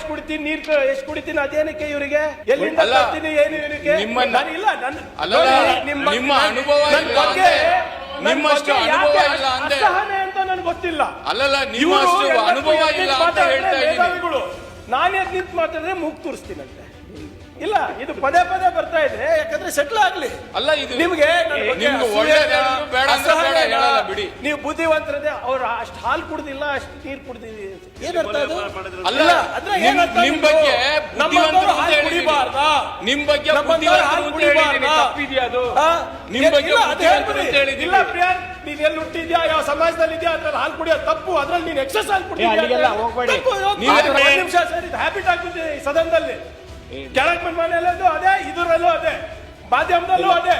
ಎಷ್ಟು ಕುಡಿತೀನಿ ನೀರ್ ಎಷ್ಟು ಕುಡಿತೀನಿ ಅದೇನಕ್ಕೆ ಇವರಿಗೆ? ಎಲ್ಲಿಂದ ಅಲ್ಲ, ತರ್ತೀನಿ ಏನು ಇವರಿಗೆ? ನಿಮ್ಮನ್ನ- ನಾನು ಇಲ್ಲ ನನ್ನ ಅಲ್ಲ, ನಿಮ್ಮ ನಿಮ್ಮ ನನ್ನ- ಅನುಭವ ನನ್ನ ಇಲ್ಲ ಬಗ್ಗೆ ನನ್ನ ನಿಮ್ಮಷ್ಟು ಬಗ್ಗೆ ಅನುಭವ ಯಾಕೆ ಇಲ್ಲ ಅಂದೆ. ಅಸಹನೆ ಅಂತ ನನಗೆ ಗೊತ್ತಿಲ್ಲ. ಅಲ್ಲಲ್ಲ ಇವ್ರು ಎಲ್ಲಕ್ಕೂ ಅನುಭವ ಇಲ್ಲ ಅಂತ ಮಾತಾಡಿದ್ರೆ ಹೇಳ್ತಾ ಇದ್ದೀನಿ. ಮೇಧಾವಿಗಳು. ನಾನು ಯಾಕೆ ನಿಂತು ಮಾತಾಡಿದ್ರೆ ಮೂಗ್ ತೋರಿಸ್ತೀನಂತೆ. ಇಲ್ಲ ಇದು ಪದೇ ಪದೇ ಬರ್ತಾ ಇದೆ ಯಾಕಂದ್ರೆ ಸೆಟ್ಲ್ ಆಗ್ಲಿ. ಅಲ್ಲ ಇದು ನಿಮ್ಗೆ ನಿಮ್ಗೆ ಒಳ್ಳೇದು ಬೇಡ ಅಂದ್ರೆ ಬೇಡ. ಹೇಳಲ್ಲ ಬಿಡಿ. ನೀವು ಬುದ್ಧಿವಂತರದೆ ಅವ್ರು ಅಷ್ಟು ಹಾಲು ಕುಡ್ದಿಲ್ಲ ಅಷ್ಟು ನೀರು ಕುಡ್ದಿದೆ ಏನರ್ಥ ಅದು? ಅಲ್ಲ ಅಂದ್ರೆ ಏನರ್ಥ ನಿಮ್ ಬಗ್ಗೆ ನಮ್ಮಂತವ್ರು ಬುದ್ಧಿವಂತರು ಹಾಲು ಕುಡಿಬಾರ್ದ? ನಿಮ್ ಬಗ್ಗೆ ನಮ್ಮಂತವ್ರು ಬುದ್ಧಿವಂತರು ಹಾಲು ಕುಡಿಬಾರ್ದ. ತಪ್ಪಿದ್ಯಾ ಅದು? ನಿಮ್ ಬಗ್ಗೆ ಅದು ಹೇಳ್ಬಿಡಿ. ಇಲ್ಲ ಪ್ರಿಯಾಂಕ್ ನೀನ್ ಎಲ್ಲಿ ಹುಟ್ಟಿದ್ಯಾ? ಯಾವ ಸಮಾಜದಲ್ಲಿ ಇದೆಯಾ ಅದ್ರಲ್ಲಿ ಹಾಲು ಕುಡಿಯೋದು ತಪ್ಪು. ಅದ್ರಲ್ಲಿ ನೀನ್ ಎಕ್ಸಸ್ ಹಾಲು ಕುಡಿದ್ಯಾ ಅಲ್ಲಿಗೆಲ್ಲ ಹೋಗ್ಬೇಡಿ. ನಿಮಿಷ ಸರಿ ಹ್ಯಾಬಿಟ್ ಆಗ್ಬಿಟ್ಟಿದೆ ಈ ಸದನದಲ್ಲಿ. ಕೆಳಗ್ ಬಂದ ಮನೆಯಲ್ಲೂ ಅದೇ ಇದರಲ್ಲೂ ಅದೇ ಮಾಧ್ಯಮದಲ್ಲೂ ಅದೇ.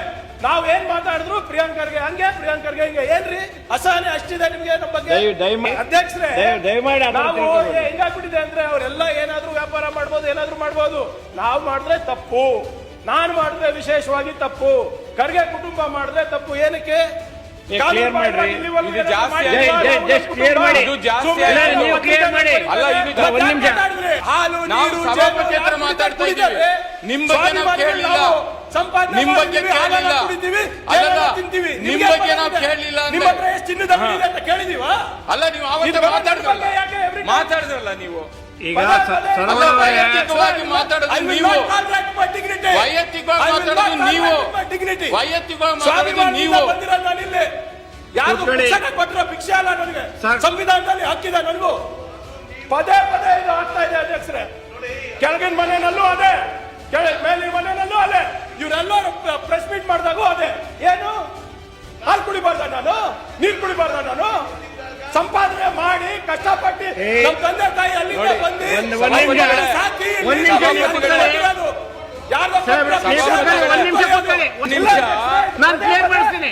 ನಾವ್ ಏನ್ ಮಾತಾಡಿದ್ರು ಪ್ರಿಯಾಂಕರ್ಗೆ ಹಂಗೆ ಪ್ರಿಯಾಂಕರ್ಗೆ ಹಿಂಗೆ ಏನ್ರಿ ಅಸಹನೆ ಅಷ್ಟಿದೆ ನಿಮ್ಗೆ ನಮ್ಮ ಬಗ್ಗೆ ಅಧ್ಯಕ್ಷರೇ ದಯಮಾಡಿ ನಾವು. ಹೆಂಗಾಗ್ಬಿಟ್ಟಿದೆ ಅಂದ್ರೆ ಅವರೆಲ್ಲ ಏನಾದ್ರೂ ವ್ಯಾಪಾರ ಮಾಡ್ಬೋದು ಏನಾದ್ರೂ ಮಾಡ್ಬೋದು ನಾವು ಮಾಡಿದ್ರೆ ತಪ್ಪು ನಾನು ಮಾಡಿದ್ರೆ ವಿಶೇಷವಾಗಿ ತಪ್ಪು ಖರ್ಗೆ ಕುಟುಂಬ ಮಾಡಿದ್ರೆ ತಪ್ಪು ಏನಕ್ಕೆ ಮಾಡ್ರಿ. ಇದು ಜಾಸ್ತಿ clear ಮಾಡಿ. ಇದು ಜಾಸ್ತಿ ಸುಮ್ನೆ ನೀವು ನೀವು ಮಾಡಿ. ಅಲ್ಲ, ಇದು ಮತ್ತೆ ನಿಮಿಷ. ಹಾಲು ನೀರು ಮಾತಾಡ್ತಾ ಇದ್ದಾರೆ ಇದ್ದೀವಿ. ನಿಮ್ ಬಗ್ಗೆ ನಾವು ಕೇಳಲಿಲ್ಲ. ಸಂಪಾದನೆ ನಿಮ್ ಬಗ್ಗೆ ಕೇಳಲಿಲ್ಲ. ತಿಂತೀವಿ. ನಿಮ್ ಬಗ್ಗೆ ನಾವು ಕೇಳಲಿಲ್ಲ ನಿಮ್ಮ ಹತ್ರ ಎಷ್ಟು ಚಿನ್ನದ ಇದೆ ಅಂತ ಕೇಳಿದೀವಾ? ಅಲ್ಲ ನೀವು ಇದು ಮಾತಾಡಿದ್ರಲ್ಲ. ಮಾತಾಡಿದ್ರಲ್ಲ ನೀವು? ಈಗ ವೈಯಕ್ತಿಕವಾಗಿ ಮಾತಾಡೋದು ನೀವು. ವೈಯಕ್ತಿಕವಾಗಿ ಮಾತಾಡೋದು ನೀವು. ವೈಯಕ್ತಿಕವಾಗಿ ಮಾತಾಡೋದು ನೀವು. ಬಂದಿರೋದು ನಾನು ಇಲ್ಲಿ. ಯಾವ್ದು ಕೂತ್ಕೊಳ್ಳಿ. ಭಿಕ್ಷೆ ಅಲ್ಲ ನನಗೆ. ಸಂವಿಧಾನದಲ್ಲಿ ಹಕ್ಕಿದೆ ನನಗೂ. ಪದೇ ಪದೇ ಇದು ಆಗ್ತಾ ಇದೆ ಅಧ್ಯಕ್ಷರೇ. ಕೆಳಗಿನ ಮನೆಯಲ್ಲೂ ಅದೇ. ಕೆಳ ಮೇಲಿನ ಮನೆಯಲ್ಲೂ ಅದೇ. ಮಾಡಿದಾಗೂ ಅದೇ. ಏನು? ಹಾಲು ಕುಡಿಬಾರ್ದ ನಾನು? ನೀರು ಕುಡಿಬಾರ್ದ ನಾನು? ಸಂಪಾದನೆ ಮಾಡಿ ಕಷ್ಟಪಟ್ಟು ನಮ್ಮ ತಂದೆ ತಾಯಿ ಅಲ್ಲಿಂದ ನೋಡಿ, ಬಂದು ಸಾಕಿ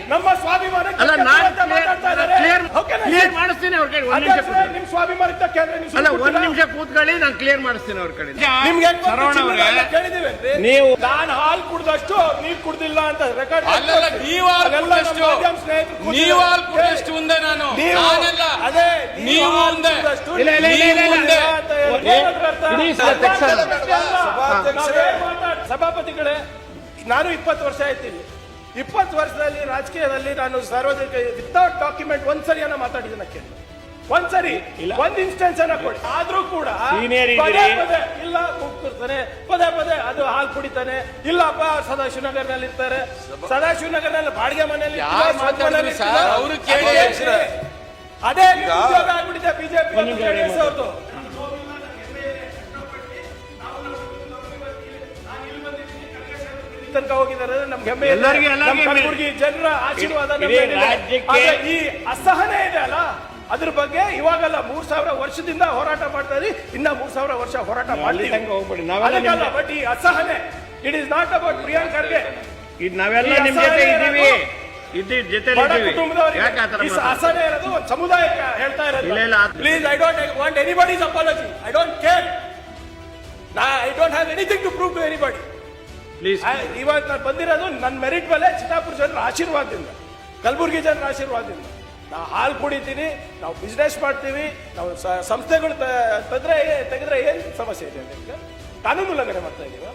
ನಮ್ಮ ಸ್ವಾಭಿಮಾನಕ್ಕೆ ಮಾಡಿಸ್ತೀನಿ ಅವ್ರ ಕಡೆ ಒಂದ್ ನಿಮಿಷ ನಿಮ್ ಸ್ವಾಭಿಮಾನ ಕೇಂದ್ರ ನೀವು ಅಲ್ಲ ಸುಮ್ನೆ ಒಂದ್. ನಿಮಿಷ ಕೂತ್ಕೊಳ್ಳಿ ನಾನು ಕ್ಲಿಯರ್ ಮಾಡಿಸ್ತೀನಿ ಅವ್ರ ಕಡೆ ನಿಮ್ಗೆ ಹೆಂಗ್ ಗೊತ್ತು? ಸರವಣ ಚಿನ್ನದ ಅವರೇ, ಅಂತ ಕೇಳಿದೀವೇನ್ರಿ? ನೀವು- ನಾನು ಹಾಲು ಕುಡ್ದಷ್ಟು ನೀರ್ ಕುಡ್ದಿಲ್ಲ ಅಂತ ರೆಕಾರ್ಡ್ ಅಲ್ಲಲ್ಲ ನೀವು ಹಾಲು ಕುಡ್ದಷ್ಟು ನೀವು ಹಾಲು ಕುಡ್ದಷ್ಟು ಮುಂದೆ ನಾನು. ನಾನಲ್ಲ. ಅದೇ ನೀವು ಮುಂದೆ. ಇಲ್ಲ, ಇಲ್ಲ, ಇಲ್ಲ, ಇಲ್ಲ, ಇಲ್ಲ. ಇಡೀ ಸಭಾಧ್ಯಕ್ಷ- ಸಭಾಪತಿಗಳೇ ನಾನು ಇಪ್ಪತ್ತು ವರ್ಷ ಆಯ್ತೀನಿ. ಇಪ್ಪತ್ತು ವರ್ಷದಲ್ಲಿ ರಾಜಕೀಯದಲ್ಲಿ ನಾನು ಸಾರ್ವಜನಿಕ ವಿತೌಟ್ ಡಾಕ್ಯುಮೆಂಟ್ ಒಂದ್ಸರಿಯನ್ನ ಮಾತಾಡಿದ್ದೇನೆ ಕೇಳಿ ಒಂದ್ಸರಿ ಒಂದ್ ಇನ್ಸ್ಟೆನ್ಸ್ ಅನ್ನ ಕೊಡಿ. ಆದ್ರೂ ಕೂಡ ಪದೇ. ಪದೇ ಇಲ್ಲ ಕೂಗ್ತಿರ್ತಾನೆ. ಪದೇ ಪದೇ ಅದು ಹಾಲು ಕುಡಿತಾನೆ. ಇಲ್ಲಪ್ಪ ಸದಾಶಿವನಗರ್ನಲ್ಲಿ ಇರ್ತಾರೆ. ಸದಾಶಿವನಗರ್ನಲ್ಲಿ ಬಾಡಿಗೆ ಮನೆಯಲ್ಲಿ ಅದೇ ಉದ್ಯೋಗ ಆಗ್ಬಿಟ್ಟಿದೆ ಬಿಜೆಪಿ ಅವ್ರದ್ದು. ತನಕ ಹೋಗಿದ್ದಾರೆ. ನಮ್ಗೆ ಹೆಮ್ಮೆ. ಕಲಬುರ್ಗಿ ಜನರ ಆಶೀರ್ವಾದ ಈ ಅಸಹನೆ ಇದೆ ಅಲ್ಲ? ಅದ್ರ ಬಗ್ಗೆ ಇವಾಗಲ್ಲ ಮೂರ್ ಸಾವಿರ ವರ್ಷದಿಂದ ಹೋರಾಟ ಮಾಡ್ತಾ ಇದ್ರಿ ಇನ್ನ ಮೂರ್ ಸಾವಿರ ವರ್ಷ ಹೋರಾಟ ಅದಕ್ಕಲ್ಲ ಬಟ್ ಈ ಅಸಹನೆ it is not about Priyank Kharge. ಇದು ನಾವೆಲ್ಲ ನಿಮ್ ಜೊತೆ ಇದ್ದೀವಿ. ಇದ್ದೀವಿ. ಇದ್ದೀವಿ ಅಸಹನೆ ಇರೋದು ಸಮುದಾಯ ಸಮುದಾಯಕ್ಕೆ ಹೇಳ್ತಾ ಇರೋದು. Please I don't want anybody's apology I don't care I don't have anything to prove to anybody please ಇವಾಗ ನಾನು ಬಂದಿರೋದು ನನ್ನ ಮೆರಿಟ್ ಮೇಲೆ ಚಿತ್ತಾಪುರ ಜನರ ಆಶೀರ್ವಾದದಿಂದ ಕಲಬುರಗಿ ಜನರ ಆಶೀರ್ವಾದದಿಂದ. ನಾವು ಹಾಲು ಕುಡಿತೀವಿ ನಾವು ಬಿಸ್ನೆಸ್ ಮಾಡ್ತೀವಿ ನಾವು ಸಂಸ್ಥೆಗಳು ತೆಗೆದ್ರೆ ತೆಗೆದ್ರೆ ಏನು ಸಮಸ್ಯೆ ಇದೆ ನಿಮಗೆ? ಕಾನೂನು ಉಲ್ಲಂಘನೆ ಮಾಡ್ತಾ ಇದೀವ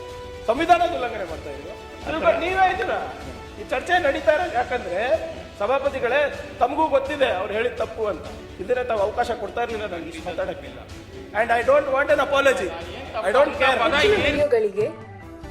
ಸಂವಿಧಾನದ ಉಲ್ಲಂಘನೆ ಮಾಡ್ತಾ ಇದೀವ ಅದ್ರ ನೀವೇ ಇದ್ದೀರಾ ಈ ಚರ್ಚೆ ನಡೀತಾ ಇರೋದು ಯಾಕಂದ್ರೆ ಸಭಾಪತಿಗಳೇ ತಮಗೂ ಗೊತ್ತಿದೆ ಅವ್ರು ಹೇಳಿದ ತಪ್ಪು ಅಂತ. ಇದ್ರೆ ತಾವು ಅವಕಾಶ ಕೊಡ್ತಾ ಇರಲಿಲ್ಲ ನನಗೆ ಮಾತಾಡಕ್ಕಿಲ್ಲ. And I don't want an apology I don't care